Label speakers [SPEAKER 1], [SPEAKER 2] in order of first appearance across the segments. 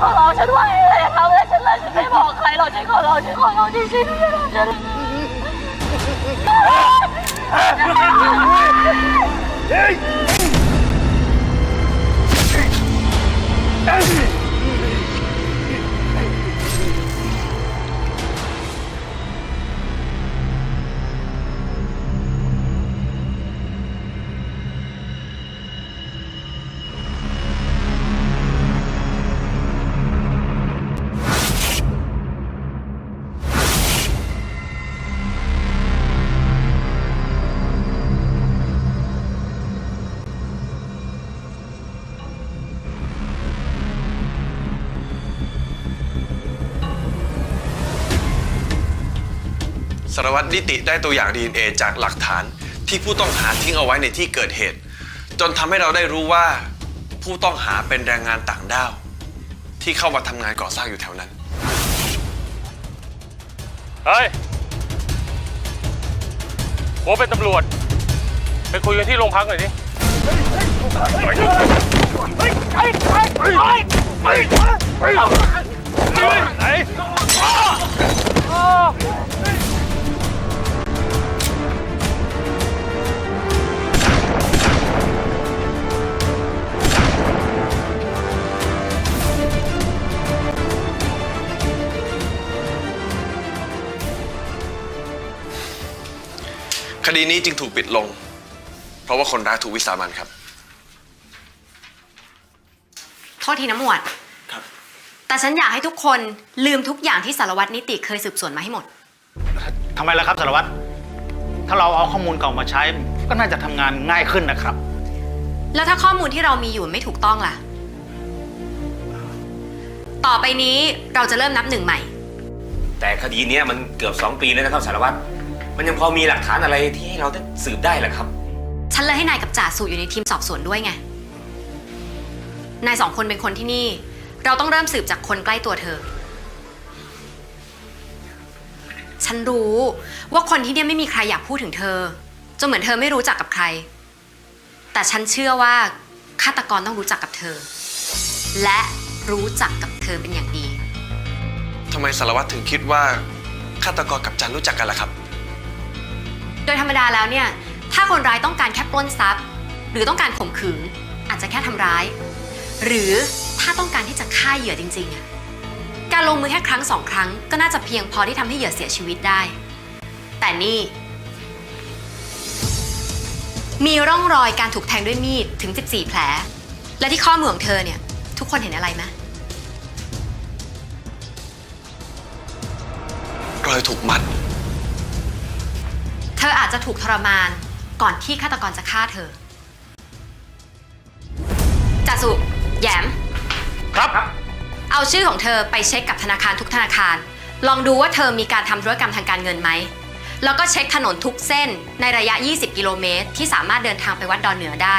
[SPEAKER 1] ขอร้องฉันว่าอย่าทำอะไรฉันเลยฉันไม่บอกใครหรอกฉันขอร้องฉันขอร้องจริงๆอย่าทำฉัน
[SPEAKER 2] สารวัตรนิติได้ตัวอย่าง DNA จากหลักฐานที่ผู้ต้องหาทิ้งเอาไว้ในที่เกิดเหตุ จนทำให้เราได้รู้ว่าผู้ต้องหาเป็นแรงงานต่างด้าว ที่เข้ามาทำงานก่อสร้างอยู่แถวนั้น
[SPEAKER 3] เฮ้ยผมเป็นตำรวจ ไปคุยกันที่โรงพักหน่อยดิ ไค
[SPEAKER 2] ดีนี้จึงถูกปิดลง เพราะว่าคนร้ายถูกวิสามันครับ
[SPEAKER 4] โทษทีนะหมวด
[SPEAKER 2] ครับ
[SPEAKER 4] แต่ฉันอยากให้ทุกคนลืมทุกอย่างที่สารวัตรนิติเคยสืบสวนมาให้หมด
[SPEAKER 5] ทำไมล่ะครับสารวัตร ถ้าเราเอาข้อมูลเก่ามาใช้ ก็น่าจะทำงานง่ายขึ้นนะครับ
[SPEAKER 4] แล้วถ้าข้อมูลที่เรามีอยู่ไม่ถูกต้องล่ะ ต่อไปนี้เราจะเริ่มนับหนึ่งใหม่
[SPEAKER 6] แต่คดีเนี้ยมันเกือบ 2 ปีแล้วนะครับสารวัตร มันยังพอมีหลักฐานอะไรที่ให้เราได้สืบได้เหรอครับ
[SPEAKER 4] ฉันเลยให้นายกับจ่าสูอยู่ในทีมสอบสวนด้วยไง นายสองคนเป็นคนที่นี่ เราต้องเริ่มสืบจากคนใกล้ตัวเธอ ฉันรู้ว่าคนที่เนี่ยไม่มีใครอยากพูดถึงเธอจนเหมือนเธอไม่รู้จักกับใคร แต่ฉันเชื่อว่าฆาตกรต้องรู้จักกับเธอ และรู้จักกับเธอเป็นอย่างดี
[SPEAKER 2] ทำไมสารวัตรถึงคิดว่าฆาตกรกับจันรู้จักกันล่ะครับ
[SPEAKER 4] โดยธรรมดาแล้วเนี่ย ถ้าคนร้ายต้องการแค่ปล้นทรัพย์ หรือต้องการข่มขืน อาจจะแค่ทำร้าย หรือถ้าต้องการที่จะฆ่าเหยื่อจริงๆอะการลงมือแค่ครั้งสองครั้ง ก็น่าจะเพียงพอที่ทำให้เหยื่อเสียชีวิตได้ แต่นี่ มีร่องรอยการถูกแทงด้วยมีดถึง 14 แผล และที่ข้อมือของเธอเนี่ย ทุกคนเห็นอะไรไหม
[SPEAKER 2] รอยถูกมัด
[SPEAKER 4] จจะถูกทรมานก่อนที่ฆาตกรจะฆ่าเธอจ่าสุแหยม
[SPEAKER 5] ครับ
[SPEAKER 4] เอาชื่อของเธอไปเช็คกับธนาคารทุกธนาคาร ลองดูว่าเธอมีการทำธุรกรรมทางการเงินไหม แล้วก็เช็คถนนทุกเส้นในระยะ 20 กิโลเมตร ที่สามารถเดินทางไปวัดดอนเหนือได้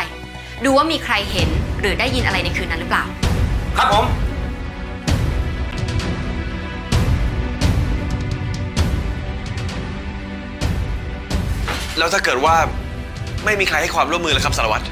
[SPEAKER 4] ดูว่ามีใครเห็นหรือได้ยินอะไรในคืนนั้นหรือเปล่า
[SPEAKER 6] ครับผม
[SPEAKER 2] แล้วถ้าเกิดว่าไม่มีใครให้ความร่วมมือล่ะครับสารวัตร